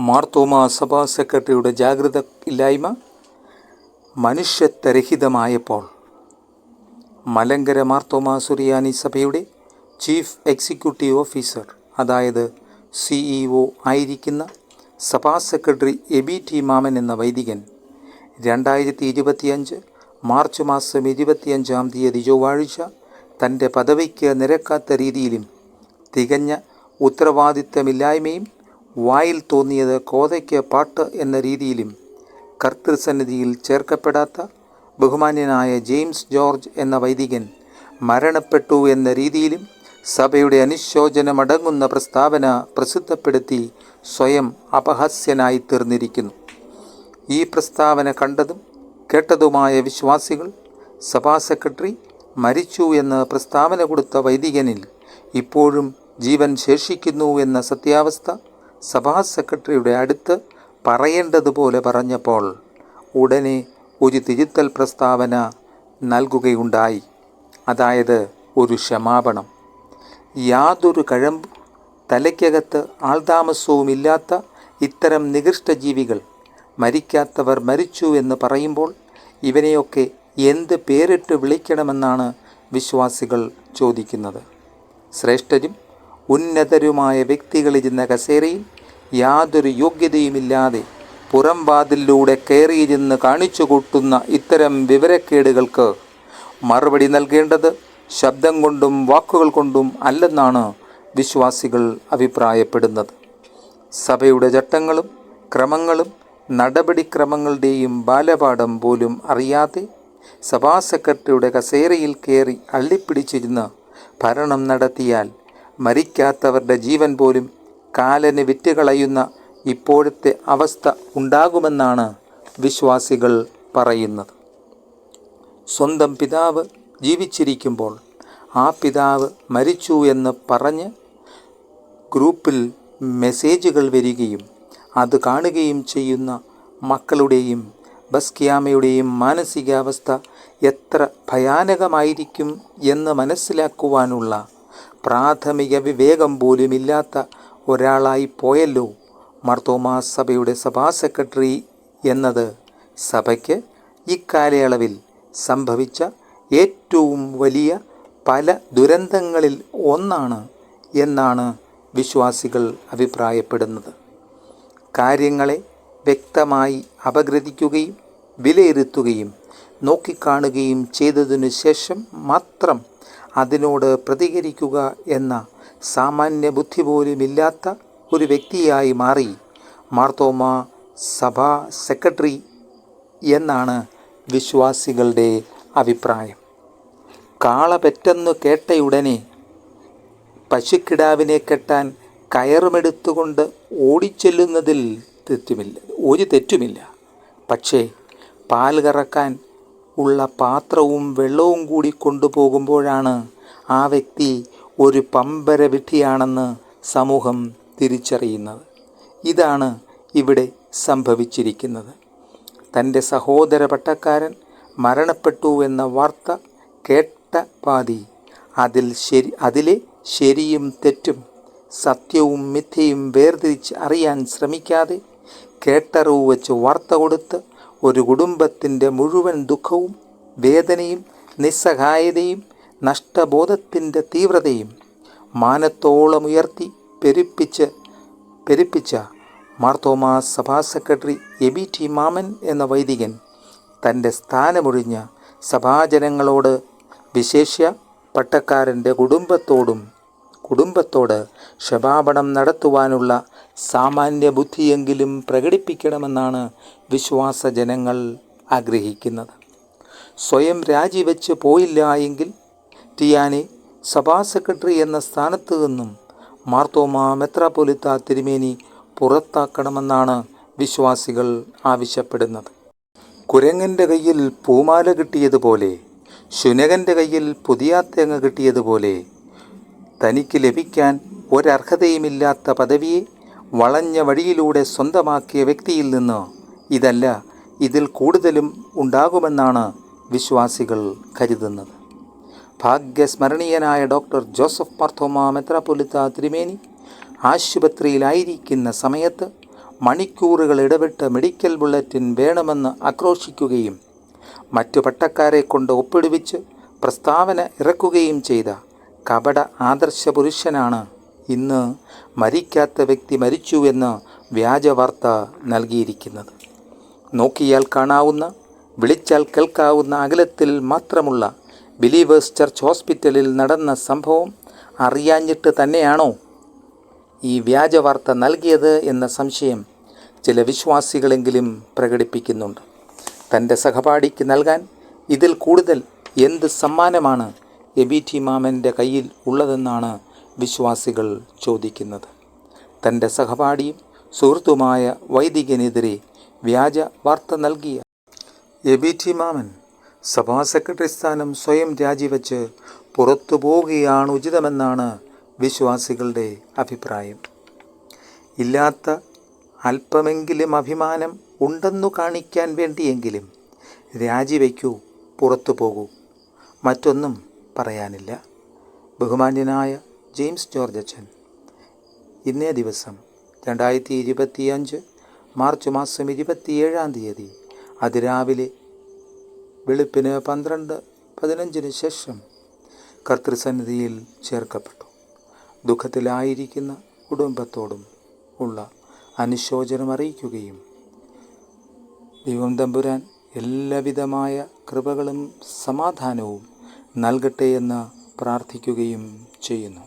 മാർത്തോമ സഭാ സെക്രട്ടറിയുടെ ജാഗ്രത ഇല്ലായ്മ മനുഷ്യത്വരഹിതമായപ്പോൾ മലങ്കര മാർത്തോമ സുറിയാനി സഭയുടെ ചീഫ് എക്സിക്യൂട്ടീവ് ഓഫീസർ അതായത് സിഇഒ ആയിരിക്കുന്ന സഭാ സെക്രട്ടറി എബി ടി മാമൻ എന്ന വൈദികൻ രണ്ടായിരത്തി ഇരുപത്തിയഞ്ച് മാർച്ച് മാസം ഇരുപത്തിയഞ്ചാം തീയതി ചൊവ്വാഴ്ച തന്റെ പദവിക്ക് നിരക്കാത്ത രീതിയിലും തികഞ്ഞ ഉത്തരവാദിത്തമില്ലായ്മയും വായിൽ തോന്നിയത് കോതയ്ക്ക് പാട്ട് എന്ന രീതിയിലും കർത്തൃസന്നിധിയിൽ ചേർക്കപ്പെടാത്ത ബഹുമാന്യനായ ജെയിംസ് ജോർജ് എന്ന വൈദികൻ മരണപ്പെട്ടു എന്ന രീതിയിലും സഭയുടെ അനുശോചനമടങ്ങുന്ന പ്രസ്താവന പ്രസിദ്ധപ്പെടുത്തി സ്വയം അപഹാസ്യനായി തീർന്നിരിക്കുന്നു ഈ പ്രസ്താവന കണ്ടതും കേട്ടതുമായ വിശ്വാസികൾ സഭാ സെക്രട്ടറി മരിച്ചു എന്ന് പ്രസ്താവന കൊടുത്ത വൈദികനിൽ ഇപ്പോഴും ജീവൻ ശേഷിക്കുന്നു എന്ന സത്യാവസ്ഥ സഭാ സെക്രട്ടറിയുടെ അടുത്ത് പറയേണ്ടതുപോലെ പറഞ്ഞപ്പോൾ ഉടനെ ഒരു തിരുത്തൽ പ്രസ്താവന നൽകുകയുണ്ടായി. അതായത് ഒരു ക്ഷമാപണം. യാതൊരു കഴമ്പ് തലയ്ക്കകത്ത് ആൾതാമസവുമില്ലാത്ത ഇത്തരം നികൃഷ്ട ജീവികൾ മരിക്കാത്തവർ മരിച്ചു എന്ന് പറയുമ്പോൾ ഇവനെയൊക്കെ എന്ത് പേരിട്ട് വിളിക്കണമെന്നാണ് വിശ്വാസികൾ ചോദിക്കുന്നത്. ശ്രേഷ്ഠരും ഉന്നതരുമായ വ്യക്തികളിരുന്ന കസേരയിൽ യാതൊരു യോഗ്യതയുമില്ലാതെ പുറം വാതിലൂടെ കയറിയിരുന്ന് കാണിച്ചു കൂട്ടുന്ന ഇത്തരം വിവരക്കേടുകൾക്ക് മറുപടി നൽകേണ്ടത് ശബ്ദം കൊണ്ടും വാക്കുകൾ കൊണ്ടും അല്ലെന്നാണ് വിശ്വാസികൾ അഭിപ്രായപ്പെടുന്നത്. സഭയുടെ ചട്ടങ്ങളും ക്രമങ്ങളും നടപടിക്രമങ്ങളുടെയും ബാലപാഠം പോലും അറിയാതെ സഭാ സെക്രട്ടറിയുടെ കസേരയിൽ കയറി അള്ളിപ്പിടിച്ചിരുന്ന് ഭരണം നടത്തിയാൽ മരിക്കാത്തവരുടെ ജീവൻ പോലും കാലന് വിറ്റുകളയുന്ന ഇപ്പോഴത്തെ അവസ്ഥ ഉണ്ടാകുമെന്നാണ് വിശ്വാസികൾ പറയുന്നത്. സ്വന്തം പിതാവ് ജീവിച്ചിരിക്കുമ്പോൾ ആ പിതാവ് മരിച്ചു എന്ന് പറഞ്ഞ് ഗ്രൂപ്പിൽ മെസ്സേജുകൾ വരികയും അത് കാണുകയും ചെയ്യുന്ന മക്കളുടെയും ബസ്കിയാമയുടെയും മാനസികാവസ്ഥ എത്ര ഭയാനകമായിരിക്കും എന്ന് മനസ്സിലാക്കുവാനുള്ള പ്രാഥമിക വിവേകം പോലുമില്ലാത്ത ഒരാളായി പോയല്ലോ മർത്തോമാ സഭയുടെ സഭാ സെക്രട്ടറി എന്നത്. സഭയ്ക്ക് ഇക്കാലയളവിൽ സംഭവിച്ച ഏറ്റവും വലിയ പല ദുരന്തങ്ങളിൽ ഒന്നാണ് എന്നാണ് വിശ്വാസികൾ അഭിപ്രായപ്പെടുന്നത്. കാര്യങ്ങളെ വ്യക്തമായി അപഗ്രഥിക്കുകയും വിലയിരുത്തുകയും നോക്കിക്കാണുകയും ചെയ്തതിനു ശേഷം മാത്രം അതിനോട് പ്രതികരിക്കുക എന്ന സാമാന്യ ബുദ്ധി പോലുമില്ലാത്ത ഒരു വ്യക്തിയായി മാറി. മാർത്തോമ സഭാ സെക്രട്ടറി എന്നാണ് വിശ്വാസികളുടെ അഭിപ്രായം. കാള പെറ്റെന്നു കേട്ടയുടനെ പശുക്കിടാവിനെ കെട്ടാൻ കയറുമെടുത്തുകൊണ്ട് ഓടിച്ചെല്ലുന്നതിൽ തെറ്റുമില്ല ഒരു തെറ്റുമില്ല. പക്ഷേ പാൽ കറക്കാൻ ഉള്ള പാത്രവും വെള്ളവും കൂടി കൊണ്ടുപോകുമ്പോഴാണ് ആ വ്യക്തി ഒരു പമ്പര വിഡ്ഢിയാണെന്ന് സമൂഹം തിരിച്ചറിയുന്നത്. ഇതാണ് ഇവിടെ സംഭവിച്ചിരിക്കുന്നത്. തന്റെ സഹോദര പട്ടക്കാരൻ മരണപ്പെട്ടു എന്ന വാർത്ത കേട്ട പാതി അതിൽ ശരി അതിലെ ശരിയും തെറ്റും സത്യവും മിഥ്യയും വേർതിരിച്ച് അറിയാൻ ശ്രമിക്കാതെ കേട്ടറിവ് വെച്ച് വാർത്ത കൊടുത്ത് ഒരു കുടുംബത്തിന്റെ മുഴുവൻ ദുഃഖവും വേദനയും നിസ്സഹായതയും നഷ്ടബോധത്തിന്റെ തീവ്രതയും മാനത്തോളം ഉയർത്തി പെരുപ്പിച്ച് പെരുപ്പിച്ച മാർത്തോമാ സഭാ സെക്രട്ടറി എ ബി ടി മാമൻ എന്ന വൈദികൻ തന്റെ സ്ഥാനമൊഴിഞ്ഞ സഭാജനങ്ങളോട് വിശേഷ്യ പട്ടക്കാരന്റെ കുടുംബത്തോടും കുടുംബത്തോട് ക്ഷമാപണം നടത്തുവാനുള്ള സാമാന്യ ബുദ്ധിയെങ്കിലും പ്രകടിപ്പിക്കണമെന്നാണ് വിശ്വാസ ജനങ്ങൾ ആഗ്രഹിക്കുന്നത്. സ്വയം രാജിവെച്ച് പോയില്ല എങ്കിൽ ടിയാനെ സഭാ സെക്രട്ടറി എന്ന സ്ഥാനത്ത് നിന്നും മാർത്തോമ മെത്രാപൊലിത്ത തിരുമേനി പുറത്താക്കണമെന്നാണ് വിശ്വാസികൾ ആവശ്യപ്പെടുന്നത്. കുരങ്ങന്റെ കയ്യിൽ പൂമാല കിട്ടിയതുപോലെ ശുനകന്റെ കയ്യിൽ പുതിയ തേങ്ങ കിട്ടിയതുപോലെ തനിക്ക് ലഭിക്കാൻ ഒരർഹതയുമില്ലാത്ത പദവിയെ വളഞ്ഞ വഴിയിലൂടെ സ്വന്തമാക്കിയ വ്യക്തിയിൽ നിന്ന് ഇതല്ല ഇതിൽ കൂടുതലും ഉണ്ടാകുമെന്നാണ് വിശ്വാസികൾ കരുതുന്നത്. ഭാഗ്യസ്മരണീയനായ ഡോക്ടർ ജോസഫ് മാർത്തോമ മെത്രാപൊലിത്ത തിരുമേനി ആശുപത്രിയിലായിരിക്കുന്ന സമയത്ത് മണിക്കൂറുകൾ ഇടപെട്ട് മെഡിക്കൽ ബുള്ളറ്റിൻ വേണമെന്ന് ആക്രോശിക്കുകയും മറ്റു പട്ടക്കാരെ കൊണ്ട് ഒപ്പിടുവിച്ച് പ്രസ്താവന ഇറക്കുകയും ചെയ്ത കപട ആദർശ പുരുഷനാണ് ഇന്ന് മരിക്കാത്ത വ്യക്തി മരിച്ചുവെന്ന് വ്യാജവാർത്ത നൽകിയിരിക്കുന്നത്. നോക്കിയാൽ കാണാവുന്ന വിളിച്ചാൽ കേൾക്കാവുന്ന അകലത്തിൽ മാത്രമുള്ള ബിലീവേഴ്സ് ചർച്ച് ഹോസ്പിറ്റലിൽ നടന്ന സംഭവം അറിയാഞ്ഞിട്ട് തന്നെയാണോ? ഈ വ്യാജവാർത്ത നൽകിയത് എന്ന സംശയം ചില വിശ്വാസികളെങ്കിലും പ്രകടിപ്പിക്കുന്നുണ്ട്. തന്റെ സഹപാഠിക്ക് നൽകാൻ ഇതിൽ കൂടുതൽ എന്ത് സമ്മാനമാണ് എബിറ്റി മാമന്റെ കയ്യിൽ ഉള്ളതെന്നാണ് വിശ്വാസികൾ ചോദിക്കുന്നത്. തന്റെ സഹപാഠിയും സുഹൃത്തുമായ വൈദികനെതിരെ വ്യാജ വാർത്ത നൽകിയ എബിറ്റി മാമൻ സഭാ സെക്രട്ടറി സ്ഥാനം സ്വയം രാജിവെച്ച് പുറത്തു പോവുകയാണ് ഉചിതമെന്നാണ് വിശ്വാസികളുടെ അഭിപ്രായം. ഇല്ലാത്ത അല്പമെങ്കിലും അഭിമാനം ഉണ്ടെന്നു കാണിക്കാൻ വേണ്ടിയെങ്കിലും രാജിവെക്കൂ പുറത്തു പോകൂ. മറ്റൊന്നും പറയാനില്ല. ബഹുമാന്യനായ ജെയിംസ് ജോർജ് അച്ഛൻ ഇന്നേ ദിവസം രണ്ടായിരത്തി ഇരുപത്തിയഞ്ച് മാർച്ച് മാസം ഇരുപത്തിയേഴാം തീയതി അതിരാവിലെ വെളുപ്പിന് പന്ത്രണ്ട് പതിനഞ്ചിന് ശേഷം കർത്തൃസന്നിധിയിൽ ചേർക്കപ്പെട്ടു. ദുഃഖത്തിലായിരിക്കുന്ന കുടുംബത്തോടും ഉള്ള അനുശോചനം അറിയിക്കുകയും ദൈവം തമ്പുരാൻ എല്ലാവിധമായ കൃപകളും സമാധാനവും നൽകട്ടെ എന്ന് പ്രാർത്ഥിക്കുകയും ചെയ്യുന്നു.